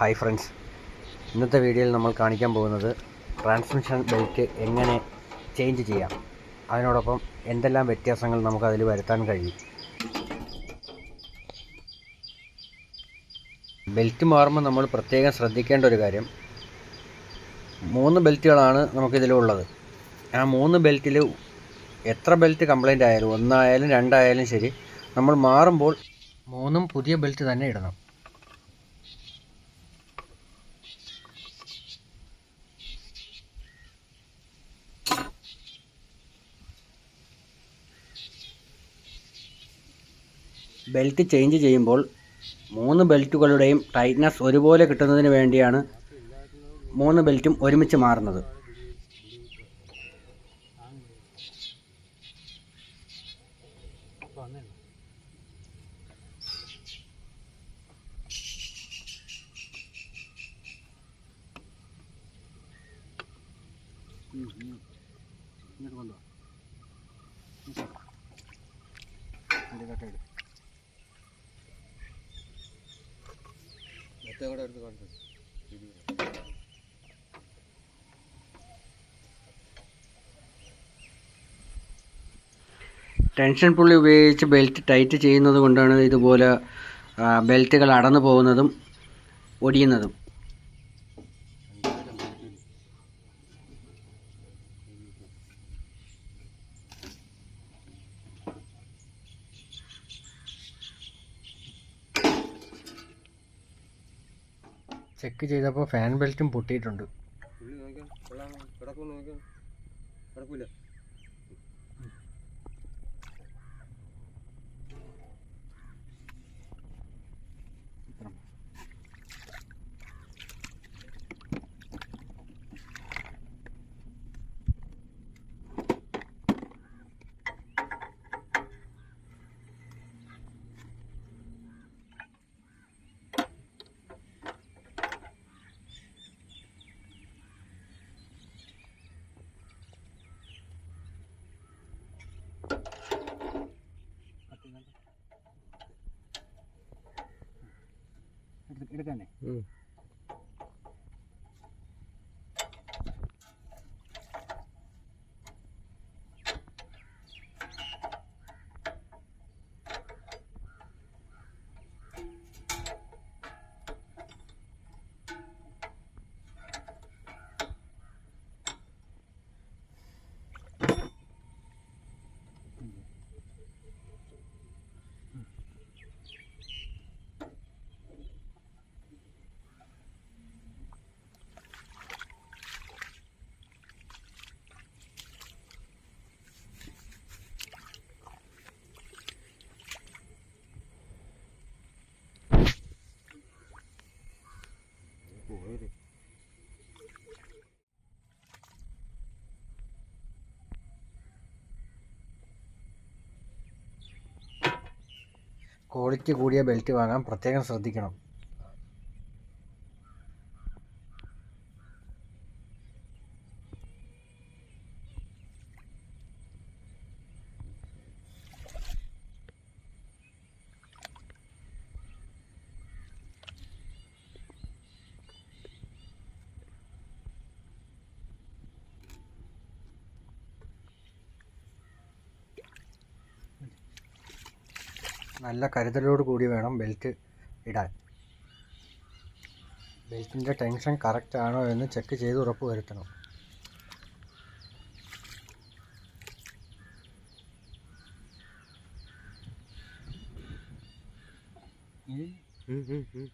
Hi friends. ഇന്നത്തെ വീഡിയോയിൽ നമ്മൾ കാണിക്കാൻ പോകുന്നത് ട്രാൻസ്മിഷൻ ബെൽറ്റ് എങ്ങനെ ചേഞ്ച് ചെയ്യാം. അതിനോടൊപ്പം എന്തെല്ലാം വ്യത്യാസങ്ങൾ നമുക്ക് അതിൽ വരുത്താൻ കഴിയും. ബെൽറ്റ് മാറുമ്പോൾ നമ്മൾ പ്രത്യേകം ശ്രദ്ധിക്കേണ്ട ഒരു കാര്യം മൂന്ന് ബെൽറ്റുകളാണ് നമുക്കിതിലുള്ളത് ആ മൂന്ന് ബെൽറ്റിൽ എത്ര ബെൽറ്റ് കംപ്ലൈന്റ് ആയാലും ഒന്നായാലും രണ്ടായാലും ശരി നമ്മൾ മാറുമ്പോൾ മൂന്നും പുതിയ ബെൽറ്റ് തന്നെ ഇടണം. ബെൽറ്റ് ചേഞ്ച് ചെയ്യുമ്പോൾ മൂന്ന് ബെൽറ്റുകളുടെയും ടൈറ്റ്നസ് ഒരുപോലെ കിട്ടുന്നതിന് വേണ്ടിയാണ് മൂന്ന് ബെൽറ്റും ഒരുമിച്ച് മാറുന്നത്. ടെൻഷൻ പുള്ളി ഉപയോഗിച്ച് ബെൽറ്റ് ടൈറ്റ് ചെയ്യുന്നത് കൊണ്ടാണ് ഇതുപോലെ ബെൽറ്റുകൾ അടന്നു പോകുന്നതും ഒടിയുന്നതും. ചെക്ക് ചെയ്തപ്പോൾ ഫാൻ ബെൽറ്റും പൊട്ടിയിട്ടുണ്ട്. എടുക്കാനേ ക്വാളിറ്റി കൂടിയ ബെൽറ്റ് വാങ്ങാൻ പ്രത്യേകം ശ്രദ്ധിക്കണം. നല്ല കരുതലോട് കൂടി വേണം ബെൽറ്റ് ഇടാൻ ബെൽറ്റിന്റെ ടെൻഷൻ കറക്റ്റ് ആണോ എന്ന് ചെക്ക് ചെയ്ത് ഉറപ്പ് വരുത്തണം Mm-hmm.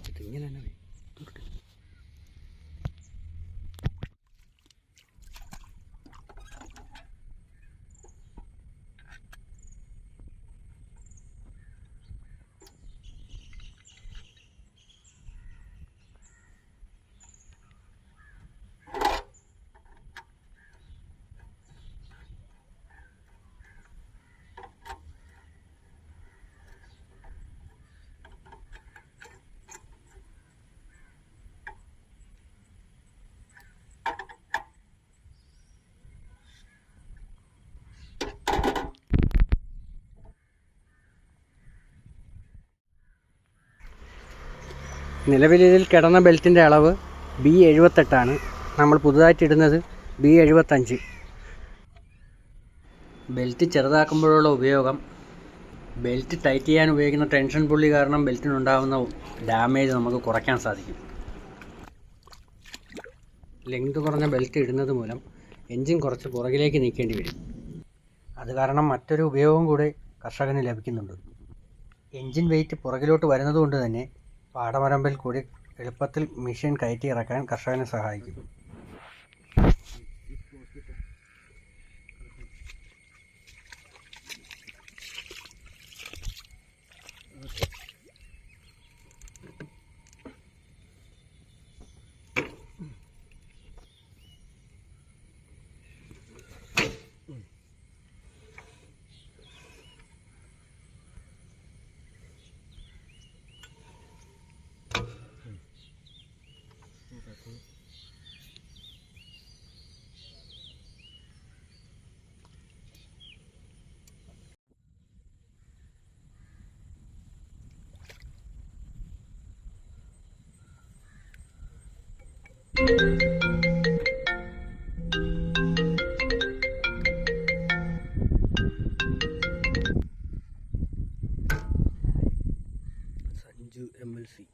വെച്ചിട്ട് ഇങ്ങനെ തന്നെ നിലവിൽ ഇതിൽ കിടന്ന ബെൽറ്റിന്റെ അളവ് ബി എഴുപത്തെട്ടാണ് നമ്മൾ പുതുതായിട്ട് ഇടുന്നത് ബി എഴുപത്തഞ്ച്. ബെൽറ്റ് ചെറുതാക്കുമ്പോഴുള്ള ഉപയോഗം ബെൽറ്റ് ടൈറ്റ് ചെയ്യാൻ ഉപയോഗിക്കുന്ന ടെൻഷൻ പുള്ളി കാരണം ബെൽറ്റിനുണ്ടാകുന്ന ഡാമേജ് നമുക്ക് കുറയ്ക്കാൻ സാധിക്കും. ലെങ്ത് കുറഞ്ഞ ബെൽറ്റ് ഇടുന്നത് മൂലം എൻജിൻ കുറച്ച് പുറകിലേക്ക് നീക്കേണ്ടി വരും. അത് കാരണം മറ്റൊരു ഉപയോഗം കൂടെ കർഷകന് ലഭിക്കുന്നുണ്ട്. എൻജിൻ വെയിറ്റ് പുറകിലോട്ട് വരുന്നതുകൊണ്ട് തന്നെ പാടവരമ്പിൽ കൂടി എളുപ്പത്തിൽ മെഷീൻ കയറ്റി ഇറക്കാൻ കർഷകനെ സഹായിക്കും. Sanju M L C.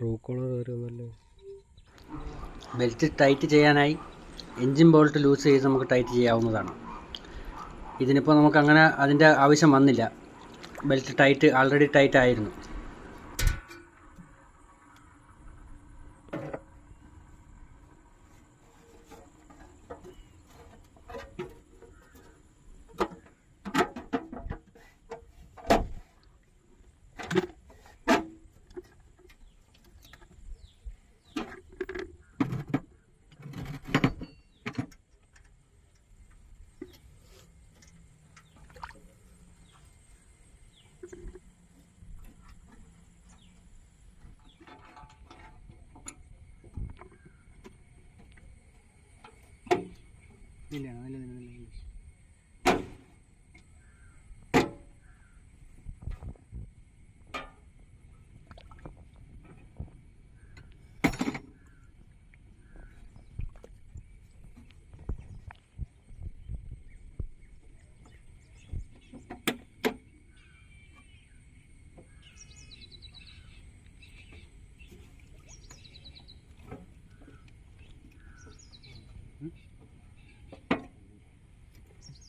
True caller വരുമല്ലേ ബെൽറ്റ് ടൈറ്റ് ചെയ്യാനായി എൻജിൻ ബോൾട്ട് ലൂസ് ചെയ്ത് നമുക്ക് ടൈറ്റ് ചെയ്യാവുന്നതാണ്. ഇതിനിപ്പോൾ നമുക്ക് അങ്ങനെ അതിന്റെ ആവശ്യം വന്നില്ല. ബെൽറ്റ് ടൈറ്റ് ആൾറെഡി ടൈറ്റ് ആയിരുന്നു. Liliana,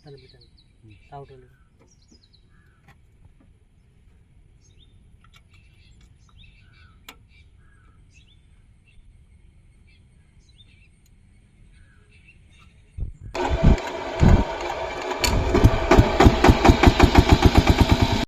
तल्पिटल टाउटल